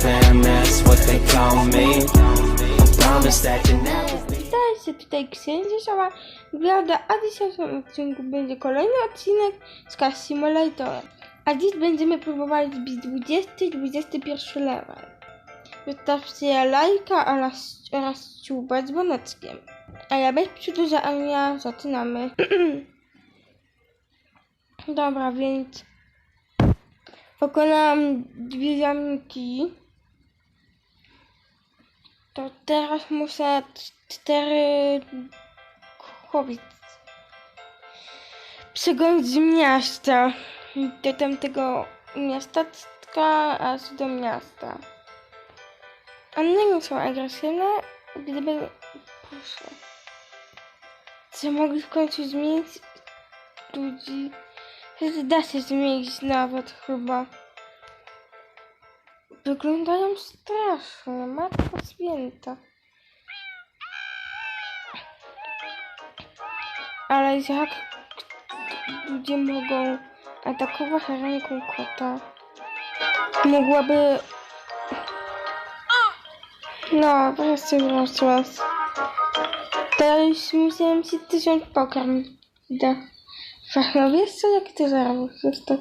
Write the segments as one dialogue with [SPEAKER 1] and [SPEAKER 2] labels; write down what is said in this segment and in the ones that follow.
[SPEAKER 1] fam, that's what they call me. Promise that you never be.
[SPEAKER 2] Tutaj księżycowa gwiazda, a w dzisiejszym odcinku będzie kolejny odcinek z Cash Simulator. A dziś będziemy próbowali zbić 20-21 level. Wystawcie lajka oraz, oraz ciuba dzwoneczkiem. A ja bez przedłużania zaczynamy. Dobra, więc pokonałam dwie zamki. To teraz muszę cztery kobiet przegonić z miasta do tamtego miasteczka aż do miasta. One nie są agresywne, gdyby... Proszę. Czy mogli w końcu zmienić ludzi? Da się zmienić nawet chyba. Wyglądają strasznie, matko święta. Ale jak ludzie mogą atakować ręką kota? Mogłaby... No, wreszcie wróciłaś. Teraz musiałem się tysiąc pokarm da. No wiesz co, jak ty zarobisz? Jest to...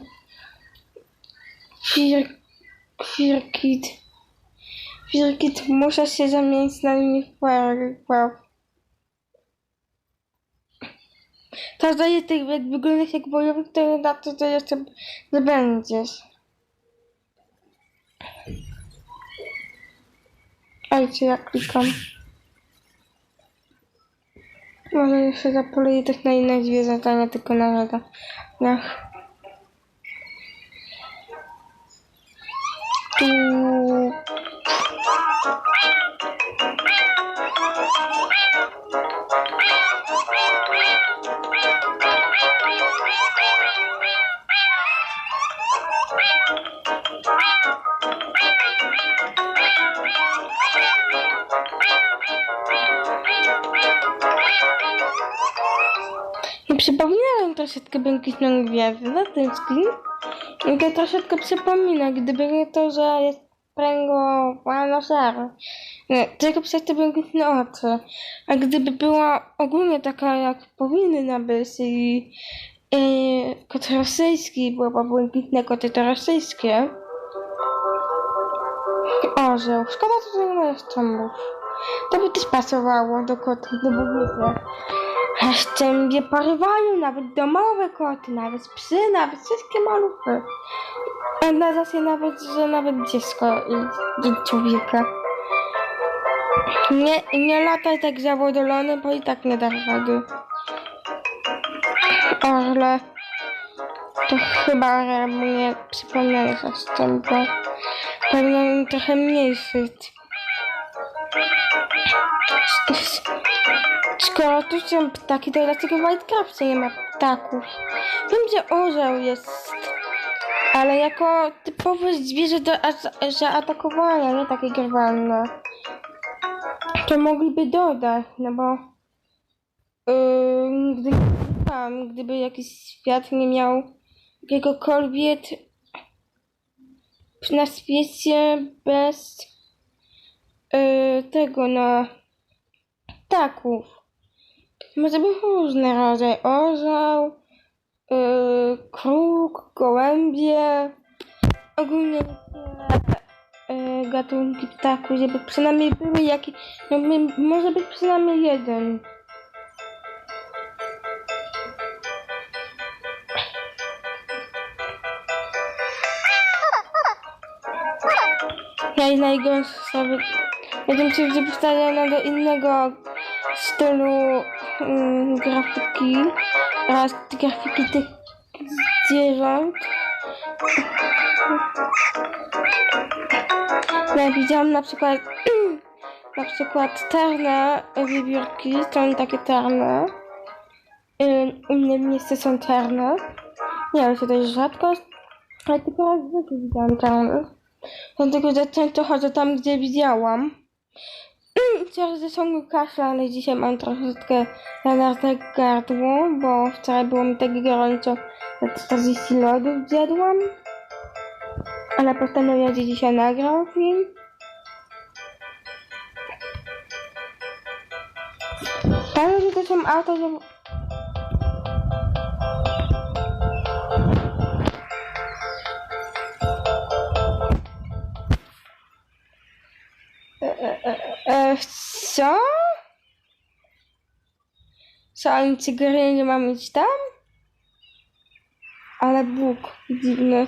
[SPEAKER 2] Fir... Firkit. Firkit, muszę się zamienić na Wow. To daje ty, jak wyglądasz jak wojownik, to na to, to jeszcze nie będziesz. Ojcze, ja klikam. Może jeszcze zapoluję też na inne zwierzęta, nie tylko na żada. Tu. I przypominałem troszeczkę błękitną gwiazdę ten screen. To troszeczkę przypomina, gdyby nie to, że jest pręgo panoser. Nie, tylko przez te błękitne oczy. A gdyby była ogólnie taka, jak powinna być i i kot rosyjski, byłoby błękitne koty to rosyjskie. Orzeł. Szkoda, że nie ma jeszcze mów. To by też pasowało do kotów, do buwicy. Szczębie porywają nawet domowe koty, nawet psy, nawet wszystkie maluchy. A nada się nawet, że nawet dziecko i, i człowieka. Nie, nie lataj tak zawodolony, bo i tak nie da rady. Orle. To chyba mnie przypomniałeś o szczębie. Powinien trochę mniejszy. Skoro tu są ptaki, to dlaczego w Whitecraftie nie ma ptaków? Wiem, że orzeł jest, ale jako typowe zwierzę do a- zaatakowania, nie takie grywalne. To mogliby dodać, no bo yy, wiem, gdyby jakiś świat nie miał jakiegokolwiek na świecie bez yy, tego, no, ptaków. Może być różne rodzaje. Orzeł, yy, kruk, gołębie. Ogólnie yy, gatunki ptaków, żeby przynajmniej były jakieś... No, może być przynajmniej jeden. Ja i najgorsze sobie... Jeden się będzie powtarzana do innego stylu mm, grafiki oraz grafiki tych zwierząt. Ja widziałam na przykład na przykład czarne wiewiórki, są takie czarne. Ym, Inne miejsca są czarne. Nie wiem, czy to jest rzadkość, ale tylko raz w życiu widziałam czarnych. Dlatego, że często chodzę tam, gdzie widziałam. Wczoraj zresztą kasza, ale dzisiaj mam troszeczkę zanarte gardło, bo wczoraj było mi tak gorąco, że 40 lodów zjadłam. Ale postanowię, że dzisiaj nagrał film. Tam, że to są auta, E, e, e, e, co? Co, oni cygary nie mam mieć tam? Ale Bóg, dziwny.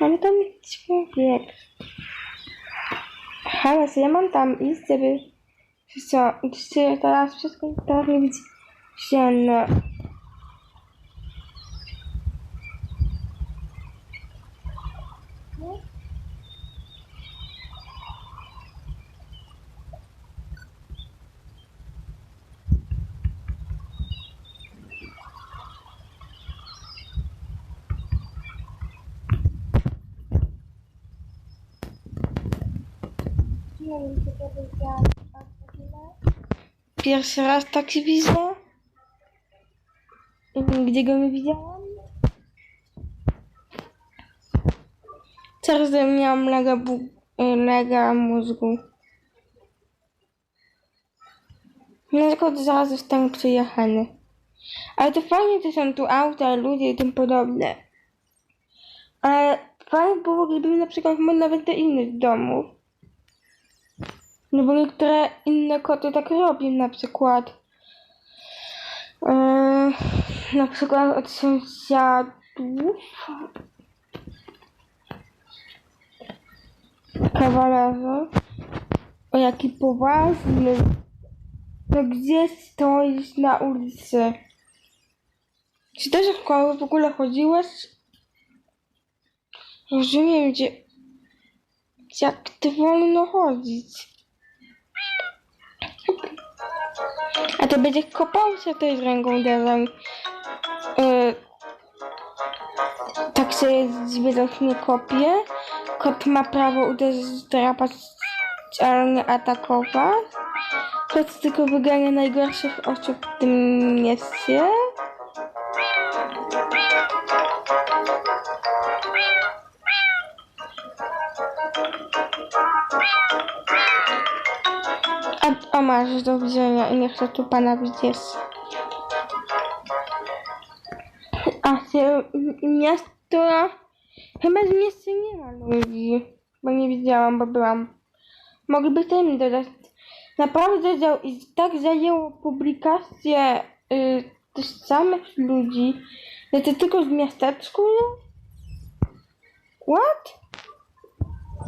[SPEAKER 2] Ale tam jest człowiek. Co ja mam tam iść, żeby... Co? Teraz wszystko teraz nie być zielone. Nie wiem, czy to widziałam. Pierwszy raz taki widzę. Gdzie go nie widziałam? Teraz miałam lega mózgu. Na przykład zaraz zostałem przyjechany. Ale to fajnie, że są tu auta, ludzie i tym podobne. Ale fajnie było, gdyby na przykład mógł nawet do innych domów. No bo niektóre inne koty tak robią, na przykład e, na przykład od sąsiadów kawalerze o jaki poważny no gdzie stoisz na ulicy czy też w szkoły w ogóle chodziłeś? Rozumiem, gdzie jak ty wolno chodzić. To będzie kopał się też ręką uderzał. Yy, tak się zwierzę nie kopie. Kot ma prawo uderzyć, drapać, ale nie atakować. Kot tylko wygania najgorszych osób w tym mieście. A, a masz do widzenia i nie chcę tu pana widzieć. A się miasto... Chyba z miasta nie ma ludzi. Bo nie widziałam, bo byłam. Mogliby tym dodać. Naprawdę tak zajęło publikację y, tych samych ludzi, że to tylko z miasteczku jest? What?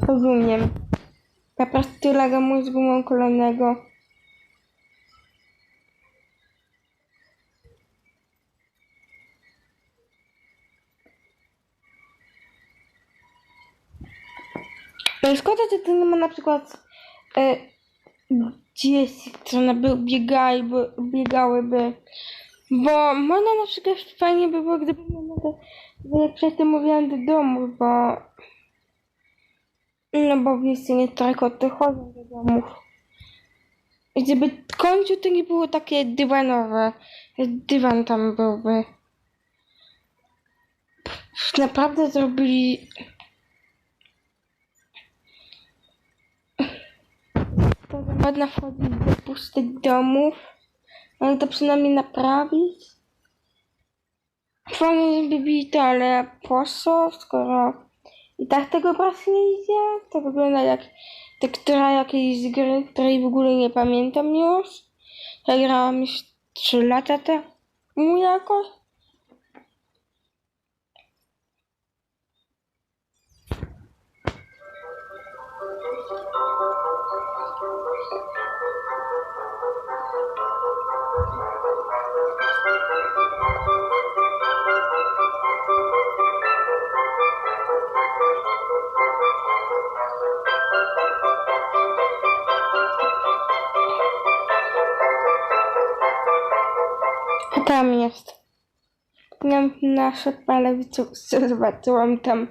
[SPEAKER 2] Rozumiem. Po prostu lega mózgu mam kolejnego. No szkoda, że nie ma na przykład e, dzieci, które by biegałyby, biegałyby. Bo można na przykład fajnie by było, gdyby można to, jak przedtem mówiłam, do domu, bo no bo w mieście niektóre koty chodzą do domów. Gdyby końcu to nie było takie dywanowe. Dywan tam byłby. Naprawdę zrobili... To można wchodzić do pustych domów. Ale to przynajmniej naprawić. Fajnie, żeby byli to, ale po co, skoro i tak tego pracy nie idzie? To wygląda jak tektura jakiejś gry, której w ogóle nie pamiętam już. Ja grałam już 3 lata temu jakoś. Tam jest. Miałam nasze ale zobaczyłam tam.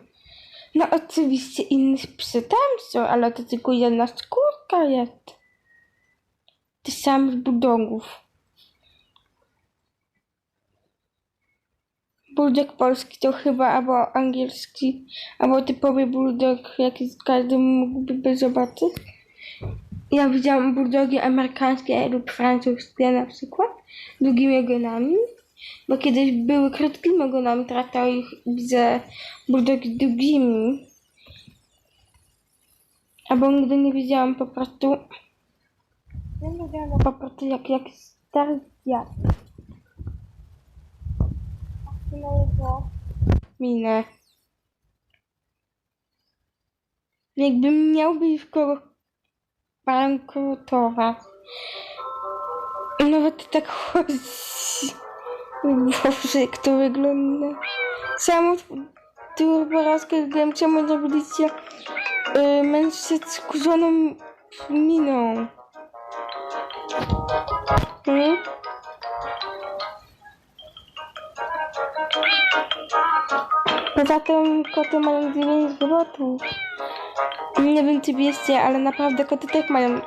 [SPEAKER 2] No oczywiście inne psy tam są, ale to tylko jedna skórka jest. Tych samych budowów. bulldog polski to chyba albo angielski, albo typowy bulldog, jaki każdy mógłby zobaczyć. Ja widziałam bulldogi amerykańskie lub francuskie na przykład, długimi ogonami. Bo kiedyś były krótkimi ogonami, teraz to ich widzę bulldogi długimi. Albo nigdy nie widziałam po prostu. Nie widziałam po prostu jak, jak stary jego minę. Jakbym miał być w kogo bankrutować. Nawet tak chodzi. Boże, jak to wygląda. Samo turborazkę wiem, czemu zrobiliście yy, mężczyzn z kurzoną miną. Hmm? Poza tym koty mają 9 żywotów. Nie wiem czy wiecie, ale naprawdę koty też mają.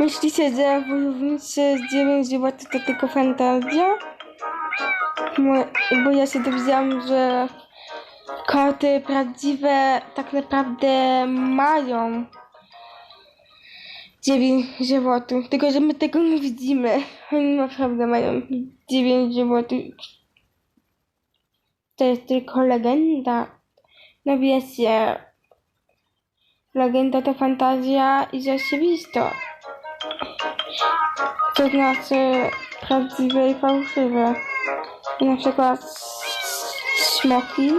[SPEAKER 2] Myślicie, że wojownicy z 9 żywotów to tylko fantazja? Bo ja się dowiedziałam, że koty prawdziwe tak naprawdę mają 9 żywotów. Tylko, że my tego nie widzimy. Oni naprawdę mają 9 żywotów. To jest tylko legenda. No wiecie, legenda to fantazja i rzeczywistość. To znaczy prawdziwe i fałszywe. Na przykład smoki.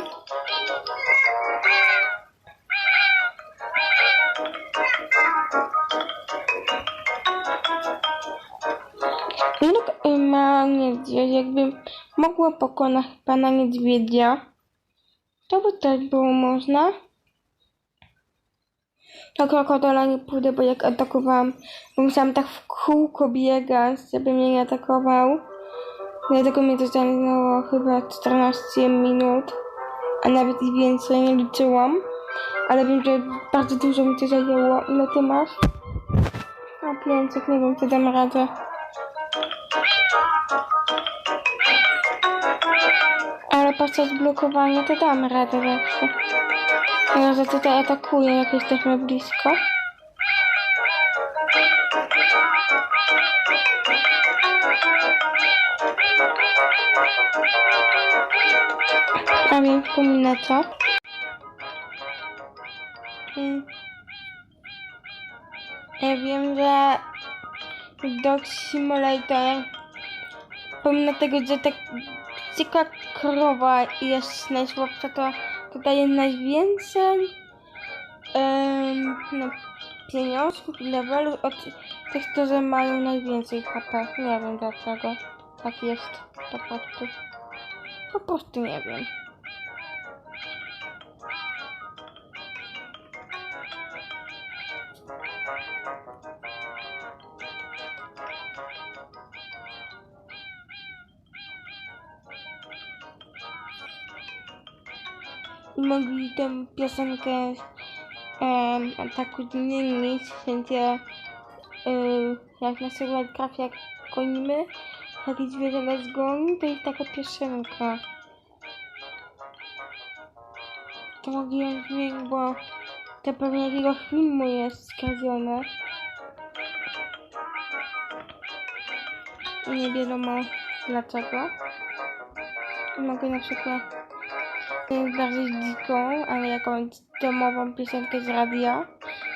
[SPEAKER 2] Wilk ma niedźwiedź, jakby mogła pokonać pana niedźwiedzia. To by też było można. Do krokodyla nie pójdę, bo jak atakowałam, bo musiałam tak w kółko biegać, żeby mnie nie atakował. Dlatego mnie to zajęło chyba 14 minut, a nawet i więcej, nie liczyłam. Ale wiem, że bardzo dużo mi to zajęło. Ile ty masz? A 500, nie wiem, czy dam radę. Ale podczas blokowania to dam radę zawsze. Ja że tutaj atakuję, jak jesteśmy blisko. A więc pominę co? Ja wiem, że Dog Simulator pomimo tego, że tak dzika krowa jest najsłabsza, to, to daje najwięcej um, no, pieniążków i levelu od tych, którzy mają najwięcej HP. Nie wiem dlaczego tak jest po prostu. Po prostu nie wiem. I mogli tę piosenkę um, ataku zmienić, wszędzie y, jak na przykład trafia jak gonimy, takie zwierzę nas goni, to jest taka piosenka. To mogli ją zmienić, bo to pewnie jakiegoś filmu jest skradzione. I nie wiadomo dlaczego. Mogę na przykład bardziej dziką, ale jakąś domową piosenkę z radia,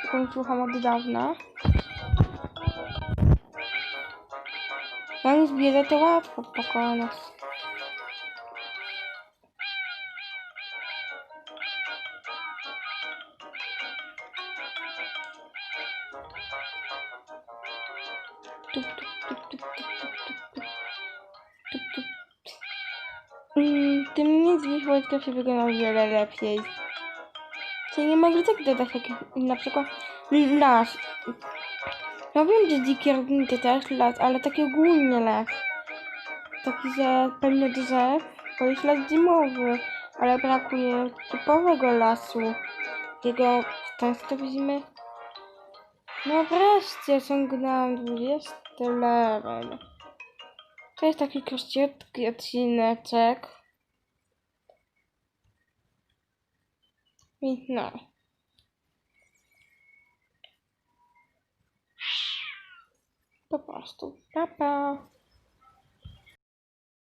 [SPEAKER 2] jaką słucham od dawna. Mam zbierę to łatwo pokonać. Tup, tup, tup, tup, tup. Mm, Tym niedźwiedź wojtka się wyglądał wiele lepiej. Czyli nie mogli tak dodać jak na przykład las. No wiem, że dzikie rognity też las, ale taki ogólnie las. Taki, że pełny drzew, to jest las zimowy, ale brakuje typowego lasu. Jego często widzimy. No wreszcie osiągnąłem 20 level. To jest taki króciutki odcineczek. No. Po prostu. Pa, pa.